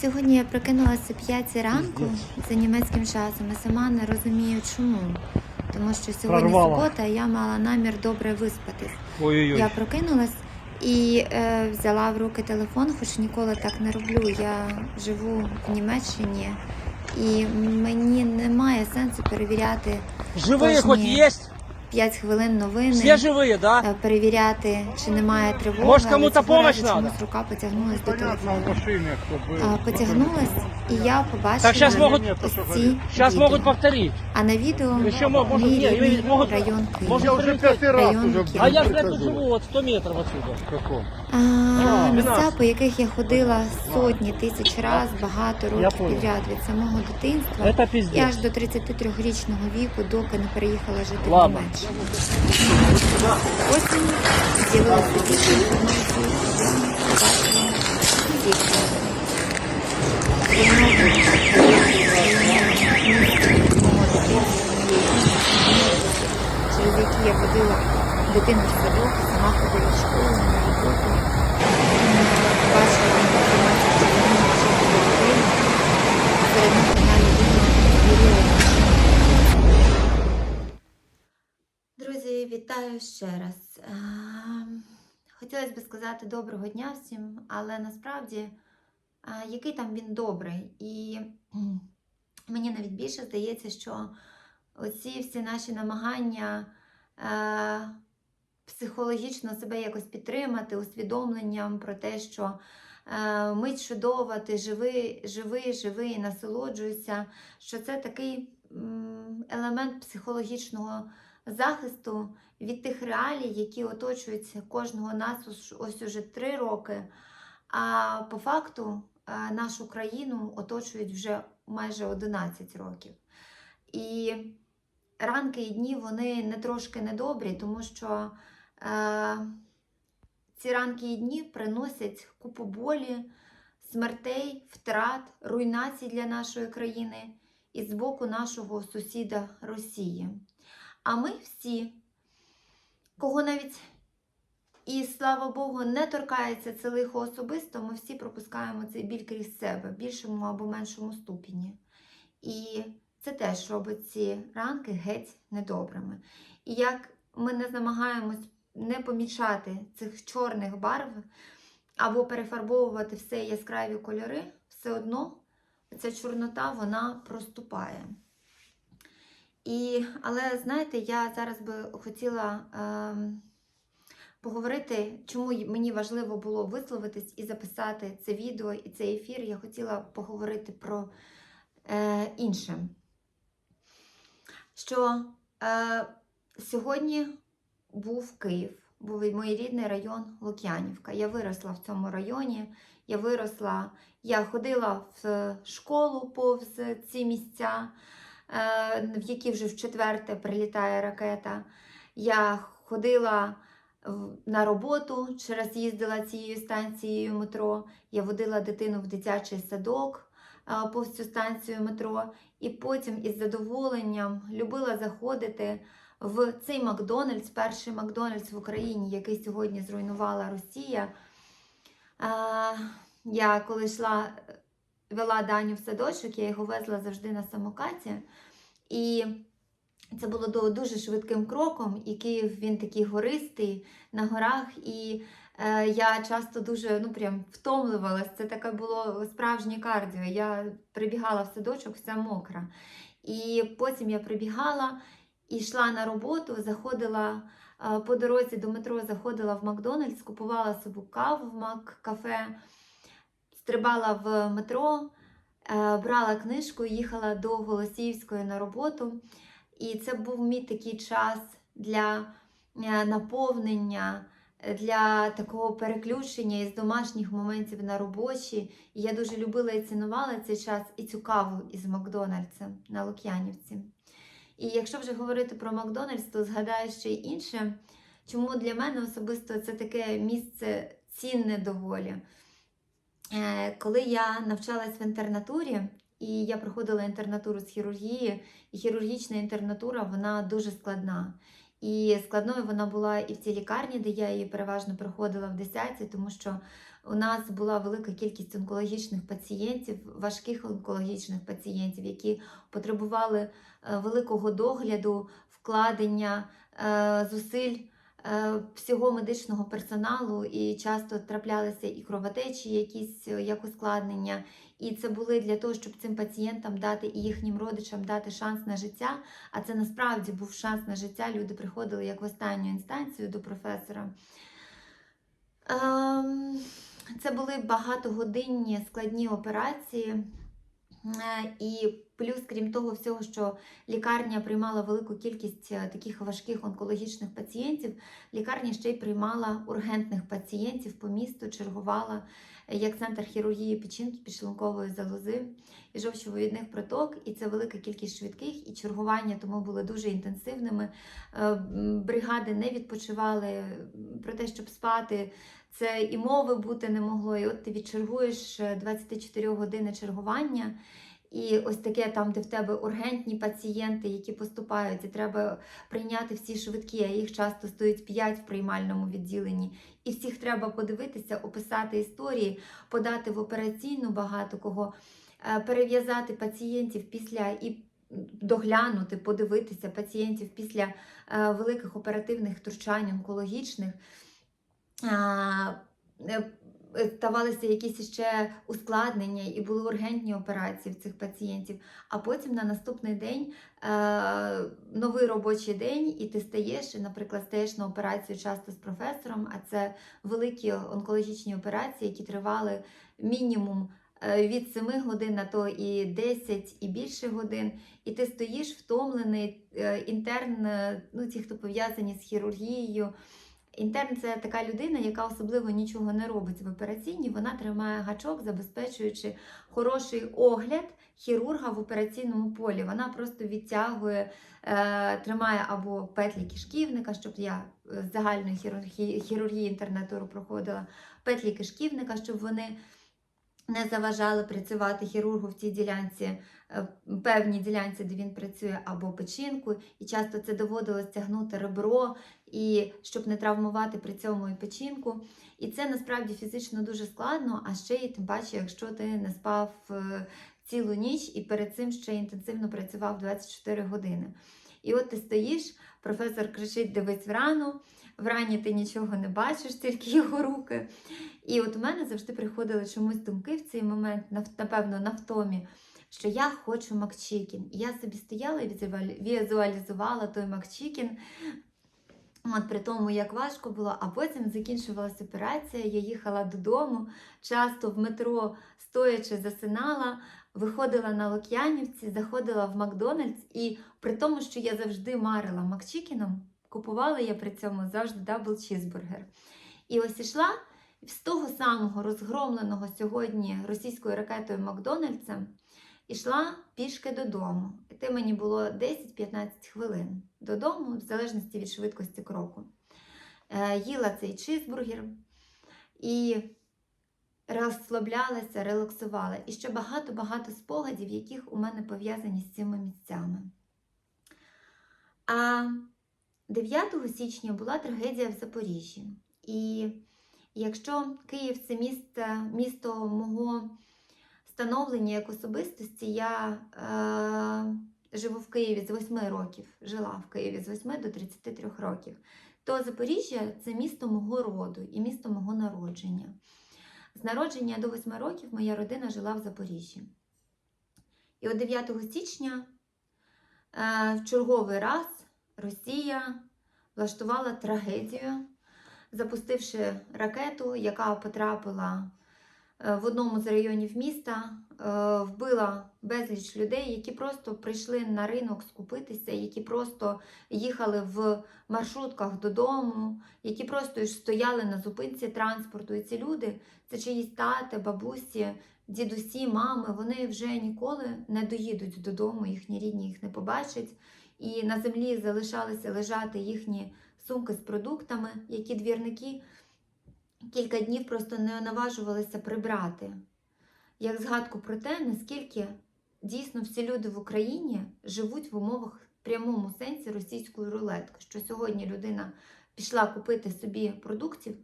Сьогодні я прокинулася о 5 ранку за німецьким часом і сама не розумію чому. Тому що сьогодні Прорвала. субота, я мала намір добре виспатись. Ой-ой-ой. Я прокинулась і е, взяла в руки телефон, хоч ніколи так не роблю. Я живу в Німеччині, і мені немає сенсу перевіряти Живые Кожні хоть есть? 5 хвилин новини. Все живые, да? е, Перевіряти, чи немає тривоги. Може, але кому-то цього разу помощь надо? чомусь рука потягнулась до Понятно, телефону. в машине, чтобы... А, Потягнулась, і я побачила Так щас можуть- ось ці Сейчас відео. могут повторить. А на відео Еще мо- может, мій не, рідний или могут- район может, Києва. Я уже пятый раз Район уже Києва. А я, блядь, тут прихожу. живу вот 100 метров отсюда. В каком? А, А, місця, 12. по яких я ходила сотні тисяч разів, багато Я років понял. підряд від самого дитинства. Это І пиздец. аж до 33-річного віку, доки не переїхала жити Ладно. в Німеччину. Потім з'явилася більше інформації, і я побачила ці через які я водила дитину в садок, сама ходила в школу, на роботу. Бачила вітаю ще раз. Ем, Хотілося б сказати доброго дня всім, але насправді який там він добрий. І мені навіть більше здається, що оці всі наші намагання е, психологічно себе якось підтримати, усвідомленням про те, що е, мить чудова, ти живий, живий, живий, насолоджуйся, що це такий елемент психологічного захисту від тих реалій, які оточуються кожного нас ось- ось уже три роки. А по факту е, нашу країну оточують вже майже 11 років. І ранки і дні вони не трошки недобрі, тому що е, ці ранки і дні приносять купу болі, смертей, втрат, руйнацій для нашої країни і з боку нашого сусіда Росії. А ми всі, кого навіть і слава Богу, не торкається це лихо особисто, ми всі пропускаємо цей біль крізь себе в більшому або меншому ступені. І це теж робить ці ранки геть недобрими. І як ми не намагаємось не помічати цих чорних барв або перефарбовувати все яскраві кольори, все одно ця чорнота вона проступає. І, але знаєте, я зараз би хотіла ем, поговорити, чому мені важливо було висловитись і записати це відео і цей ефір. Я хотіла поговорити про е, інше. Що е, сьогодні був Київ, був мій рідний район Лук'янівка. Я виросла в цьому районі. Я виросла, я ходила в школу повз ці місця, е, в які вже в четверте прилітає ракета. Я ходила на роботу, через їздила цією станцією метро. Я водила дитину в дитячий садок е, повз цю станцію метро. І потім із задоволенням любила заходити в цей Макдональдс, перший Макдональдс в Україні, який сьогодні зруйнувала Росія. Е, Я коли йшла, е, вела Даню в садочок, я його везла завжди на самокаті. І це було дуже швидким кроком, і Київ він такий гористий на горах. І е, я часто дуже ну, прям втомлювалась. Це таке було справжнє кардіо. Я прибігала в садочок вся мокра. І потім я прибігала і йшла на роботу, заходила е, по дорозі до метро, заходила в Макдональдс, купувала собі каву в Мак-кафе, стрибала в метро, е, брала книжку їхала до Голосіївської на роботу. І це був мій такий час для е, наповнення, е, для такого переключення із домашніх моментів на робочі. І я дуже любила і цінувала цей час і цю каву із Макдональдса на Лук'янівці. І якщо вже говорити про Макдональдс, то згадаю ще й інше, чому для мене особисто це таке місце цінне доволі. Е, Коли я навчалась в інтернатурі, і я проходила інтернатуру з хірургії, і хірургічна інтернатура вона дуже складна. І складною вона була і в цій лікарні, де я її переважно проходила в 10, тому що У нас була велика кількість онкологічних пацієнтів, важких онкологічних пацієнтів, які потребували е, великого догляду, вкладення е, зусиль всього медичного персоналу, і часто траплялися і кровотечі, якісь е, як ускладнення. І це були для того, щоб цим пацієнтам дати і їхнім родичам дати шанс на життя. А це насправді був шанс на життя. Люди приходили як в останню інстанцію до професора. Ем, Це були багатогодинні складні операції. Е, І плюс, крім того всього, що лікарня приймала велику кількість е, таких важких онкологічних пацієнтів, лікарня ще й приймала ургентних пацієнтів по місту, чергувала е, як центр хірургії печінки, підшлункової залози і жовчовивідних проток. І це велика кількість швидких і чергування тому були дуже інтенсивними. Бригади не відпочивали про те, щоб спати. Це і мови бути не могло. І от ти відчергуєш е, 24 години чергування. І ось таке там, де в тебе ургентні пацієнти, які поступають, і треба прийняти всі швидкі, а їх часто стоїть 5 в приймальному відділенні. І всіх треба подивитися, описати історії, подати в операційну багато кого, е, перев'язати пацієнтів після і доглянути, подивитися пацієнтів після е, великих оперативних втручань онкологічних. А, е, Ставалися якісь ще ускладнення і були ургентні операції в цих пацієнтів. А потім на наступний день е, новий робочий день, і ти стаєш, наприклад, стаєш на операцію часто з професором, а це великі онкологічні операції, які тривали мінімум е, від 7 годин, а то і 10 і більше годин. І ти стоїш втомлений, е, інтерн, е, ну ті, хто пов'язані з хірургією. Інтерн це така людина, яка особливо нічого не робить в операційній. Вона тримає гачок, забезпечуючи хороший огляд хірурга в операційному полі. Вона просто відтягує, е, тримає або петлі кишківника, щоб я з загальної хірургії інтернатуру проходила, петлі кишківника, щоб вони не заважали працювати хірургу в цій ділянці, е, певній ділянці, де він працює, або печінку. І часто це доводилось тягнути ребро, і щоб не травмувати при цьому і печінку. І це насправді фізично дуже складно, а ще й тим паче, якщо ти не спав е, цілу ніч і перед цим ще інтенсивно працював 24 години. І от ти стоїш, професор кричить: дивись в рану, врані ти нічого не бачиш, тільки його руки. І от у мене завжди приходили чомусь думки в цей момент, напевно, на втомі, що я хочу Макчікін. І я собі стояла і візуалізувала той Макчікін. От при тому, як важко було, а потім закінчувалася операція, я їхала додому, часто в метро стоячи засинала, виходила на Лук'янівці, заходила в Макдональдс, і при тому, що я завжди марила Макчікіном, купувала я при цьому завжди дабл чізбургер. І ось ішла з того самого розгромленого сьогодні російською ракетою Макдональдса, ішла пішки додому. І те мені було 10-15 хвилин додому, в залежності від швидкості кроку. Е, їла цей чизбургер і розслаблялася, релаксувала. І ще багато-багато спогадів, яких у мене пов'язані з цими місцями. А 9 січня була трагедія в Запоріжжі. І якщо Київ це місто, місто мого становлення як особистості, я е, живу в Києві з 8 років, жила в Києві з 8 до 33 років, то Запоріжжя це місто мого роду і місто мого народження. З народження до 8 років моя родина жила в Запоріжжі. І от 9 січня е, в черговий раз Росія влаштувала трагедію, запустивши ракету, яка потрапила е, в одному з районів міста, е, вбила безліч людей, які просто прийшли на ринок скупитися, які просто їхали в маршрутках додому, які просто стояли на зупинці транспорту. І ці люди це чиїсь тати, бабусі, дідусі, мами, вони вже ніколи не доїдуть додому, їхні рідні їх не побачать. І на землі залишалися лежати їхні сумки з продуктами, які двірники кілька днів просто не наважувалися прибрати. Як згадку про те, наскільки дійсно всі люди в Україні живуть в умовах в прямому сенсі російської рулетки, що сьогодні людина пішла купити собі продуктів,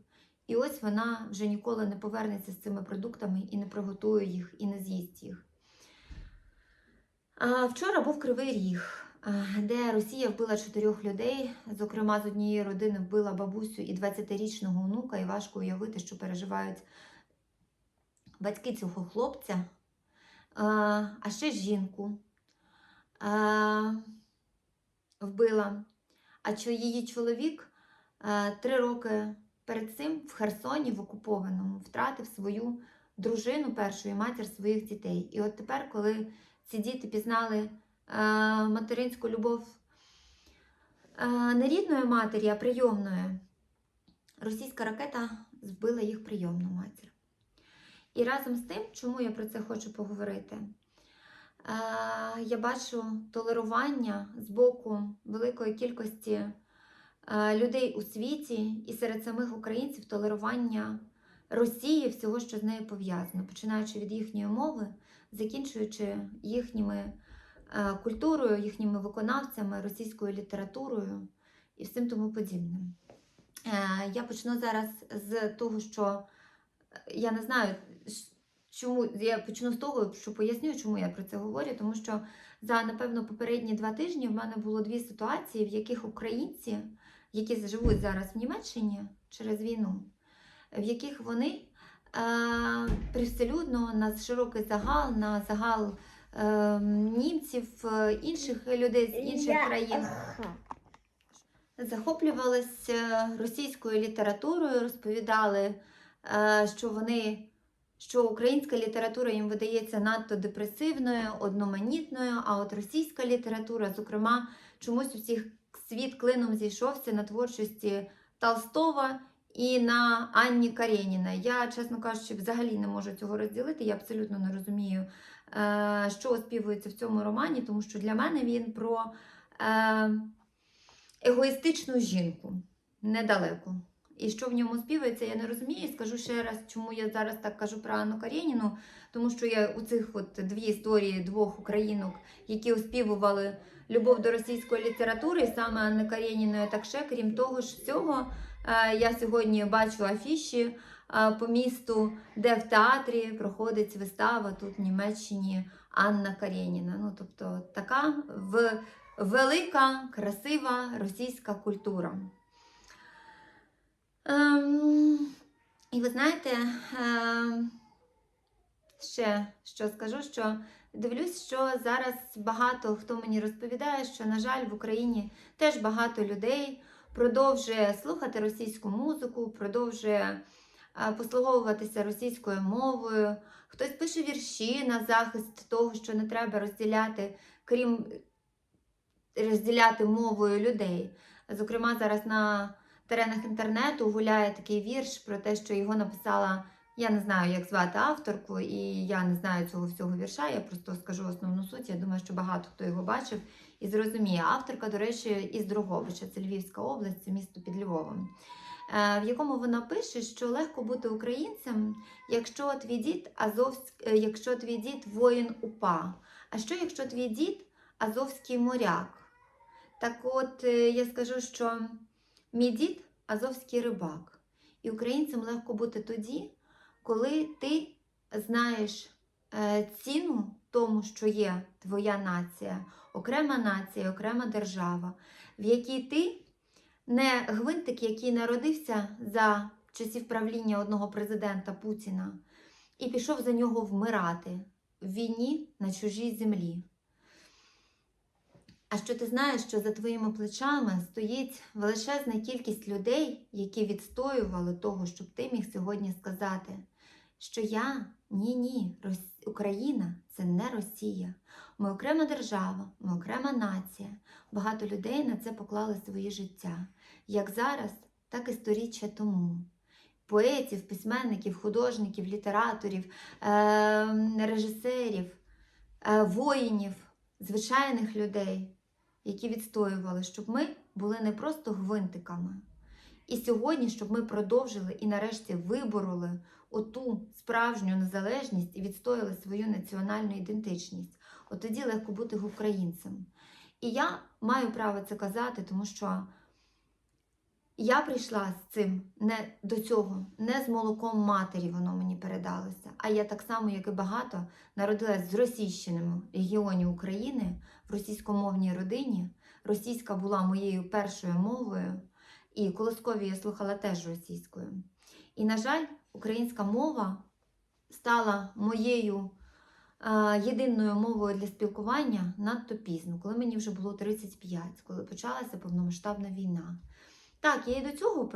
І ось вона вже ніколи не повернеться з цими продуктами і не приготує їх, і не з'їсть їх. А вчора був Кривий Ріг, де Росія вбила чотирьох людей. Зокрема, з однієї родини вбила бабусю і 20-річного онука, і важко уявити, що переживають батьки цього хлопця, а, ще жінку вбила. А що її чоловік три роки перед цим в Херсоні, в окупованому, втратив свою дружину першу і матір своїх дітей. І от тепер, коли ці діти пізнали материнську любов е, не рідної матері, а прийомної, російська ракета збила їх прийомну матір. І разом з тим, чому я про це хочу поговорити? Е, я бачу толерування з боку великої кількості е, людей у світі і серед самих українців толерування Росії, всього, що з нею пов'язано, починаючи від їхньої мови, закінчуючи їхніми е, культурою, їхніми виконавцями, російською літературою і всім тому подібним. Е, Я почну зараз з того, що е, я не знаю, чому я почну з того, що поясню, чому я про це говорю, тому що за напевно попередні два тижні в мене було дві ситуації, в яких українці, які живуть зараз в Німеччині через війну, в яких вони е, привселюдно на широкий загал, на загал е, німців, е, інших людей з інших країн захоплювалися російською літературою, розповідали, е, що вони. Що українська література їм видається надто депресивною, одноманітною, а от російська література, зокрема, чомусь у всіх світ клином зійшовся на творчості Толстого і на Анні Кареніна. Я, чесно кажучи, взагалі не можу цього розділити. Я абсолютно не розумію, що оспівується в цьому романі, тому що для мене він про е, егоїстичну жінку недалеко. І що в ньому співається, я не розумію. Скажу ще раз, чому я зараз так кажу про Анну Карєніну, тому що я у цих от дві історії двох українок, які оспівували любов до російської літератури, саме Анни Карєніної, так ще, крім того ж всього, е, я сьогодні бачу афіші е, по місту, де в театрі проходить вистава тут в Німеччині Анна Карєніна. Ну, тобто така велика, красива російська культура. Ем, і ви знаєте, ем, ще що скажу, що дивлюсь, що зараз багато хто мені розповідає, що, на жаль, в Україні теж багато людей продовжує слухати російську музику, продовжує послуговуватися російською мовою. Хтось пише вірші на захист того, що не треба розділяти, крім розділяти мовою людей. Зокрема, зараз на теренах інтернету гуляє такий вірш про те, що його написала. Я не знаю, як звати авторку, і я не знаю цього всього вірша. Я просто скажу основну суть. Я думаю, що багато хто його бачив і зрозуміє. Авторка, до речі, із Дрогобича, це Львівська область, це місто під Львовом, в якому вона пише, що легко бути українцем, якщо твій дід Азовськ... е, якщо твій дід воїн УПА. А що якщо твій дід Азовський моряк? Так от е, я скажу, що мій дід азовський рибак. І українцям легко бути тоді, коли ти знаєш е, ціну тому, що є твоя нація, окрема нація, окрема держава, в якій ти не гвинтик, який народився за часів правління одного президента Путіна, і пішов за нього вмирати в війні на чужій землі. А що ти знаєш, що за твоїми плечами стоїть величезна кількість людей, які відстоювали того, щоб ти міг сьогодні сказати, що я ні, ні, Рос- Україна це не Росія. Ми окрема держава, ми окрема нація. Багато людей на це поклали свої життя, як зараз, так і сторіччя тому. Поетів, письменників, художників, літераторів, е- режисерів, е- воїнів, звичайних людей які відстоювали, щоб ми були не просто гвинтиками. І сьогодні, щоб ми продовжили і нарешті вибороли оту справжню незалежність і відстояли свою національну ідентичність. От тоді легко бути українцем. І я маю право це казати, тому що я прийшла з цим не до цього, не з молоком матері воно мені передалося. А я так само, як і багато, народилась з російщинами регіоні України в російськомовній родині. Російська була моєю першою мовою, і колоскові я слухала теж російською. І, на жаль, українська мова стала моєю е, єдиною мовою для спілкування надто пізно, коли мені вже було 35, коли почалася повномасштабна війна. Так, я і до цього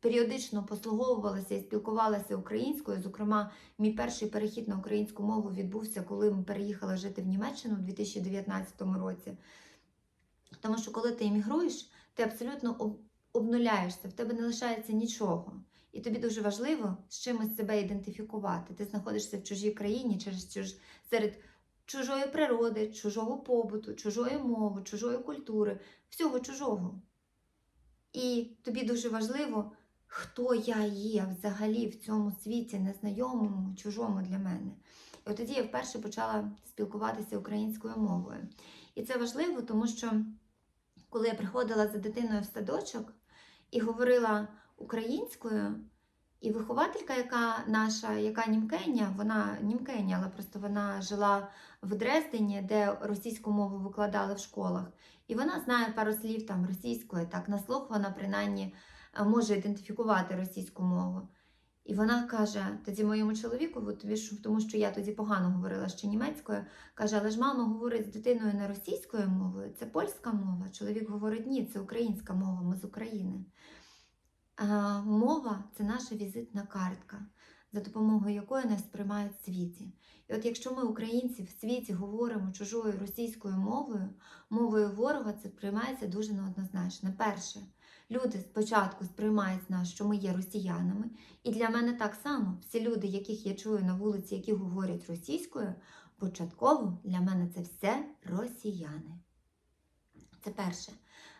періодично послуговувалася і спілкувалася українською. Зокрема, мій перший перехід на українську мову відбувся, коли ми переїхали жити в Німеччину у 2019 році. Тому що коли ти емігруєш, ти абсолютно обнуляєшся, в тебе не лишається нічого. І тобі дуже важливо з чимось себе ідентифікувати. Ти знаходишся в чужій країні через чуж... серед чужої природи, чужого побуту, чужої мови, чужої культури, всього чужого. І тобі дуже важливо, хто я є взагалі в цьому світі, незнайомому, чужому для мене. І от тоді я вперше почала спілкуватися українською мовою. І це важливо, тому що коли я приходила за дитиною в садочок і говорила українською, і вихователька, яка наша, яка німкеня, вона німкеня, але просто вона жила в Дрездені, де російську мову викладали в школах. І вона знає пару слів там російської, так на слух вона принаймні е, може ідентифікувати російську мову. І вона каже тоді моєму чоловіку, тому що я тоді погано говорила ще німецькою, каже, але ж мама говорить з дитиною не російською мовою, це польська мова. Чоловік говорить, ні, це українська мова, ми з України. А, мова це наша візитна картка, за допомогою якої нас сприймають в світі. І от якщо ми, українці, в світі говоримо чужою російською мовою, мовою ворога, це сприймається дуже неоднозначно. Перше, люди спочатку сприймають нас, що ми є росіянами, і для мене так само всі люди, яких я чую на вулиці, які говорять російською, початково для мене це все росіяни. Це перше.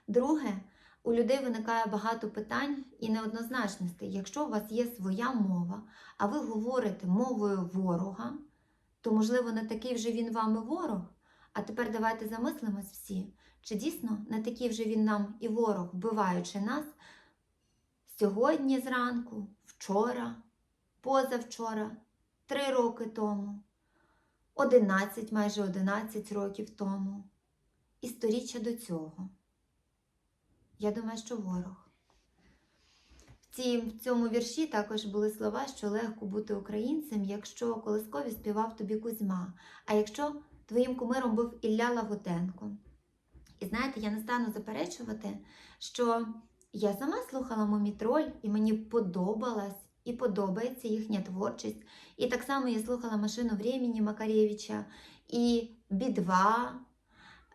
Друге, у людей виникає багато питань і неоднозначностей. Якщо у вас є своя мова, а ви говорите мовою ворога, то, можливо, не такий вже він вам і ворог. А тепер давайте замислимось всі, чи дійсно не такий вже він нам і ворог, вбиваючи нас сьогодні зранку, вчора, позавчора, три роки тому, 11, майже 11 років тому і сторіччя до цього. Я думаю, що ворог. В, цьому вірші також були слова, що легко бути українцем, якщо колискові співав тобі Кузьма, а якщо твоїм кумиром був Ілля Лагутенко. І знаєте, я не стану заперечувати, що я сама слухала Мумітроль, і мені подобалась і подобається їхня творчість. І так само я слухала Машину времени Макаревича і Би-2.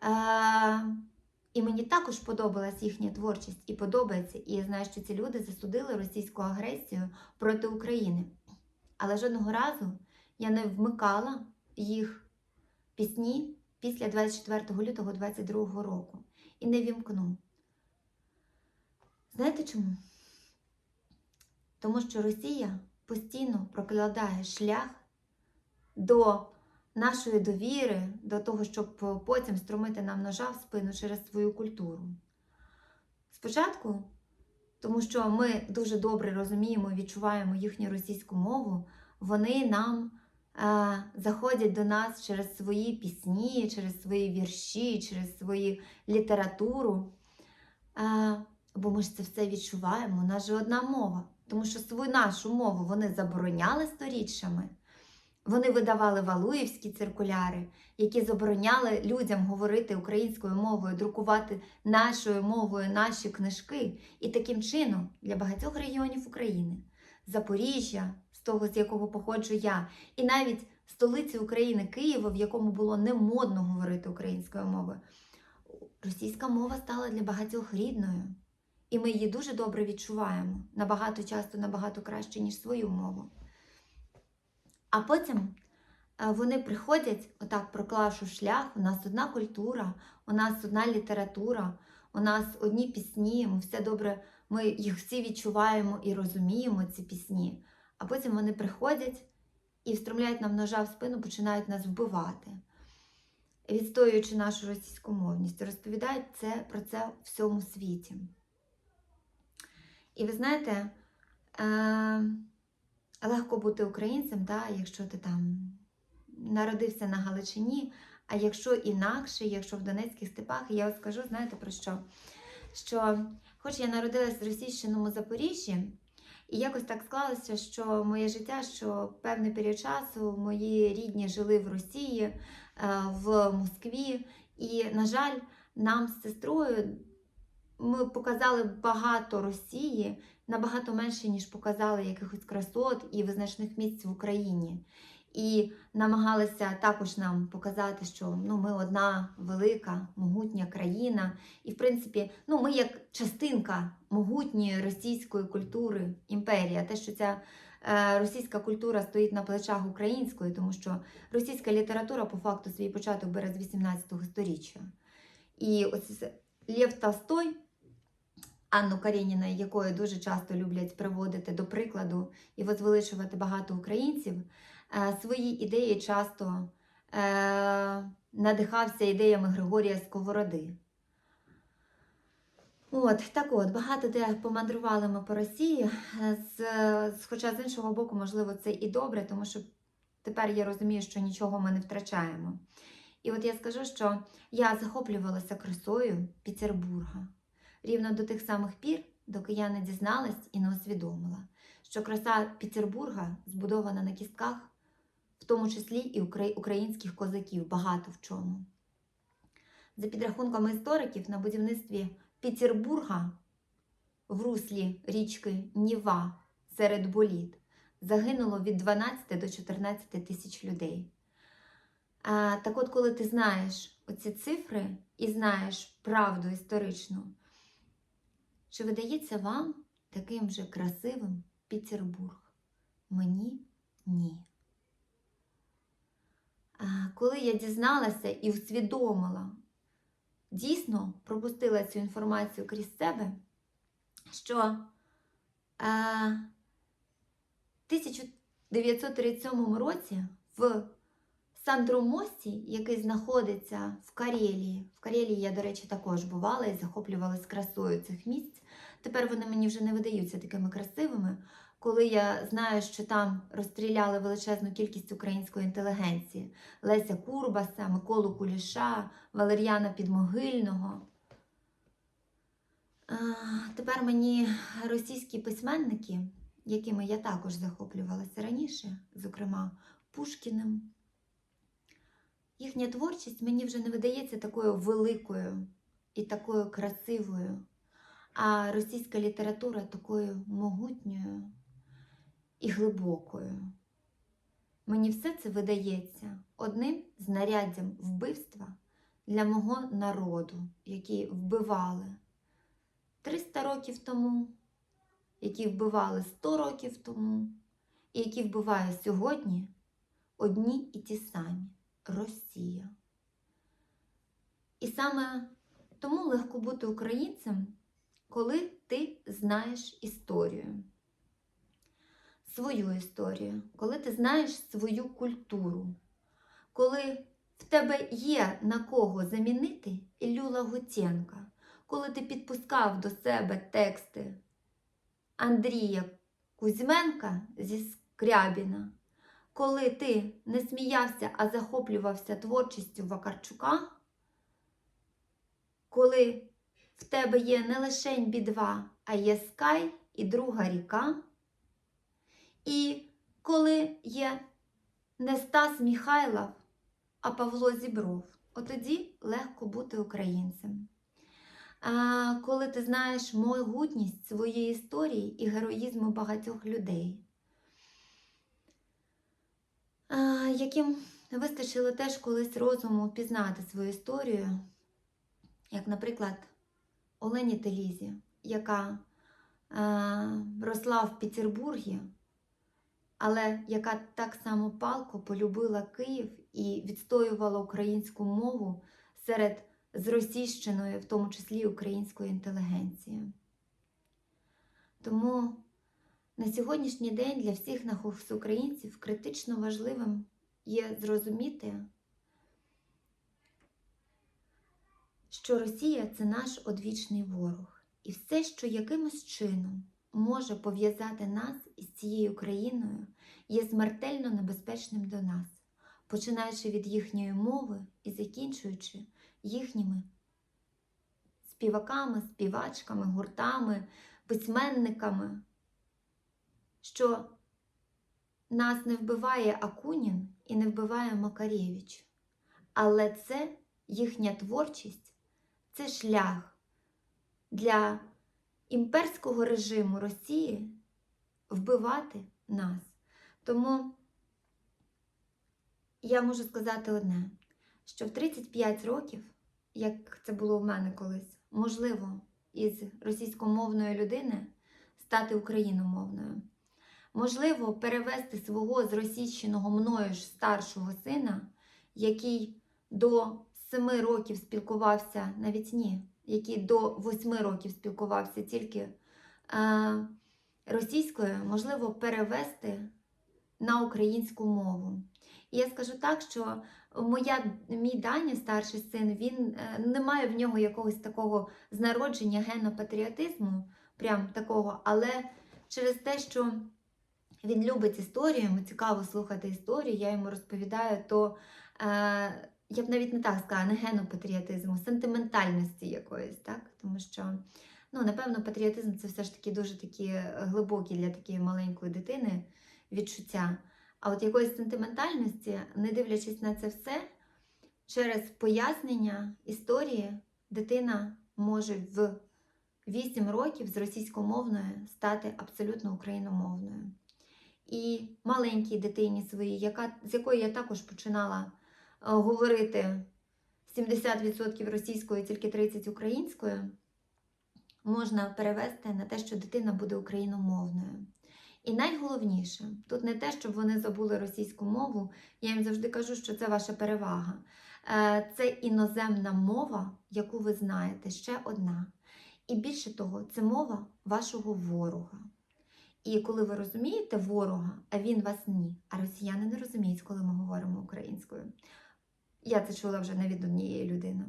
Е- і мені також подобалась їхня творчість і подобається. І я знаю, що ці люди засудили російську агресію проти України. Але жодного разу я не вмикала їх пісні після 24 лютого 22 року і не вімкну. Знаєте чому? Тому що Росія постійно прокладає шлях до нашої довіри, до того, щоб потім струмити нам ножа в спину через свою культуру. Спочатку, тому що ми дуже добре розуміємо і відчуваємо їхню російську мову, вони нам е, заходять до нас через свої пісні, через свої вірші, через свою літературу. Е, бо ми ж це все відчуваємо, у нас же одна мова. Тому що свою нашу мову вони забороняли сторіччями. Вони видавали валуївські циркуляри, які забороняли людям говорити українською мовою, друкувати нашою мовою наші книжки. І таким чином для багатьох регіонів України, Запоріжжя, з того, з якого походжу я, і навіть столиці України Києва, в якому було не модно говорити українською мовою, російська мова стала для багатьох рідною. І ми її дуже добре відчуваємо набагато часто, набагато краще, ніж свою мову. А потім е, вони приходять, отак проклавши шлях, у нас одна культура, у нас одна література, у нас одні пісні, ми все добре, ми їх всі відчуваємо і розуміємо, ці пісні. А потім вони приходять і встромляють нам ножа в спину, починають нас вбивати, відстоюючи нашу російську мовність, розповідають це, про це в всьому світі. І ви знаєте, е, легко бути українцем, да, якщо ти там народився на Галичині, а якщо інакше, якщо в Донецьких степах, я скажу, знаєте про що? Що, хоч я народилась в російщиному Запоріжжі, і якось так склалося, що моє життя, що певний період часу мої рідні жили в Росії, е, в Москві. І, на жаль, нам з сестрою ми показали багато Росії, набагато менше, ніж показали якихось красот і визначних місць в Україні. І намагалися також нам показати, що ну, ми одна велика, могутня країна. І, в принципі, ну, ми як частинка могутньої російської культури імперії. А те, що ця е, російська культура стоїть на плечах української, тому що російська література по факту свій початок бере з 18 сторіччя. І ось Лев Толстой, Анну Кареніна, якої дуже часто люблять приводити до прикладу і возвеличувати багато українців, е, свої ідеї часто е, надихався ідеями Григорія Сковороди. От, так от, багато де помандрували ми по Росії, е, з- хоча з іншого боку, можливо, це і добре, тому що тепер я розумію, що нічого ми не втрачаємо. І от я скажу, що я захоплювалася красою Петербурга рівно до тих самих пір, доки я не дізналась і не усвідомила, що краса Петербурга збудована на кістках, в тому числі і українських козаків, багато в чому. За підрахунками істориків, на будівництві Петербурга в руслі річки Ніва серед боліт загинуло від 12 до 14 тисяч людей. Так от, коли ти знаєш оці цифри і знаєш правду історичну, чи видається вам таким же красивим Петербург? Мені ні. Коли я дізналася і усвідомила, дійсно пропустила цю інформацію крізь себе, що в 1937 році в Сандромості, який знаходиться в Карелії. В Карелії я, до речі, також бувала і захоплювалась красою цих місць. Тепер вони мені вже не видаються такими красивими, коли я знаю, що там розстріляли величезну кількість української інтелігенції: Леся Курбаса, Миколу Куліша, Валер'яна Підмогильного. Тепер мені російські письменники, якими я також захоплювалася раніше, зокрема Пушкіним, їхня творчість мені вже не видається такою великою і такою красивою, а російська література такою могутньою і глибокою. Мені все це видається одним знаряддям вбивства для мого народу, які вбивали 300 років тому, які вбивали 100 років тому, і які вбивають сьогодні одні і ті самі. Росія. І саме тому легко бути українцем, коли ти знаєш історію, свою історію, коли ти знаєш свою культуру, коли в тебе є на кого замінити Іллю Лагутєнка, коли ти підпускав до себе тексти Андрія Кузьменка зі Скрябіна. Коли ти не сміявся, а захоплювався творчістю Вакарчука, коли в тебе є не лише бідва, а є скай і друга ріка, і коли є не Стас Міхайлов, а Павло Зібров, отоді легко бути українцем. А коли ти знаєш могутність своєї історії і героїзму багатьох людей а, яким вистачило теж колись розуму пізнати свою історію, як, наприклад, Олені Телізі, яка а, росла в Петербургі, але яка так само палко полюбила Київ і відстоювала українську мову серед зросійщеної, в тому числі української інтелігенції. Тому на сьогоднішній день для всіх нас українців критично важливим є зрозуміти, що Росія це наш одвічний ворог, і все, що якимось чином може пов'язати нас із цією країною, є смертельно небезпечним до нас, починаючи від їхньої мови і закінчуючи їхніми співаками, співачками, гуртами, письменниками, що нас не вбиває Акунін і не вбиває Макарєвич. Але це їхня творчість, це шлях для імперського режиму Росії вбивати нас. Тому я можу сказати одне, що в 35 років, як це було в мене колись, можливо, із російськомовної людини стати україномовною. Можливо, перевести свого зросійщеного мною ж старшого сина, який до 7 років спілкувався, навіть ні, який до 8 років спілкувався тільки е, російською, можливо, перевести на українську мову. І я скажу так, що моя, мій Даня, старший син, він е, не має в нього якогось такого з народження генопатріотизму, прям такого, але через те, що він любить історію, йому цікаво слухати історію, я йому розповідаю, то е, я б навіть не так сказала, не генопатріотизму, сентиментальності якоїсь, так? Тому що, ну, напевно, патріотизм це все ж таки дуже такі глибокі для такої маленької дитини відчуття. А от якоїсь сентиментальності, не дивлячись на це все, через пояснення історії дитина може в 8 років з російськомовної стати абсолютно україномовною. І маленькій дитині своїй, яка, з якої я також починала е, говорити 70% російською, тільки 30% українською, можна перевести на те, що дитина буде україномовною. І найголовніше, тут не те, щоб вони забули російську мову, я їм завжди кажу, що це ваша перевага. Е, Це іноземна мова, яку ви знаєте, ще одна. І більше того, це мова вашого ворога. І коли ви розумієте ворога, а він вас ні, а росіяни не розуміють, коли ми говоримо українською. Я це чула вже не від однієї людини.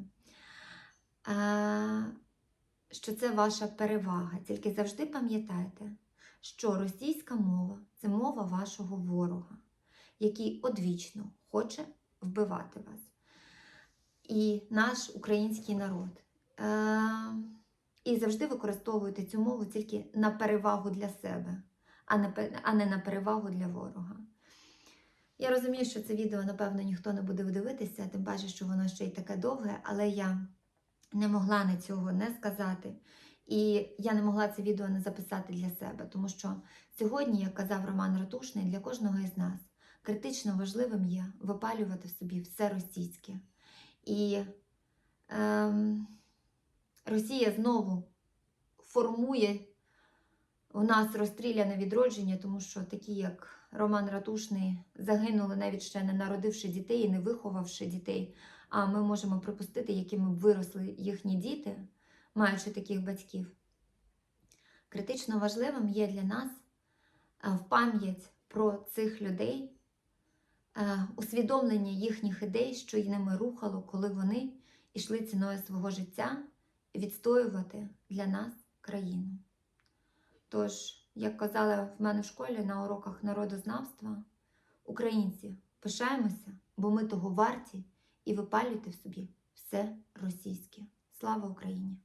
Що це ваша перевага. Тільки завжди пам'ятайте, що російська мова це мова вашого ворога, який одвічно хоче вбивати вас. І наш український народ. І завжди використовуйте цю мову тільки на перевагу для себе, а не на перевагу для ворога. Я розумію, що це відео, напевно, ніхто не буде дивитися, тим паче, що воно ще й таке довге, але я не могла на цього не сказати. І я не могла це відео не записати для себе, тому що сьогодні, як казав Роман Ратушний, для кожного із нас критично важливим є випалювати в собі все російське. І ем, Росія знову формує у нас розстріляне відродження, тому що такі, як Роман Ратушний, загинули навіть ще не народивши дітей і не виховавши дітей. А ми можемо припустити, якими б виросли їхні діти, маючи таких батьків. Критично важливим є для нас е, в пам'ять про цих людей, е, усвідомлення їхніх ідей, що й ними рухало, коли вони йшли ціною свого життя відстоювати для нас країну. Тож, як казали в мене в школі на уроках народознавства, українці, пишаємося, бо ми того варті, і випалюйте в собі все російське. Слава Україні!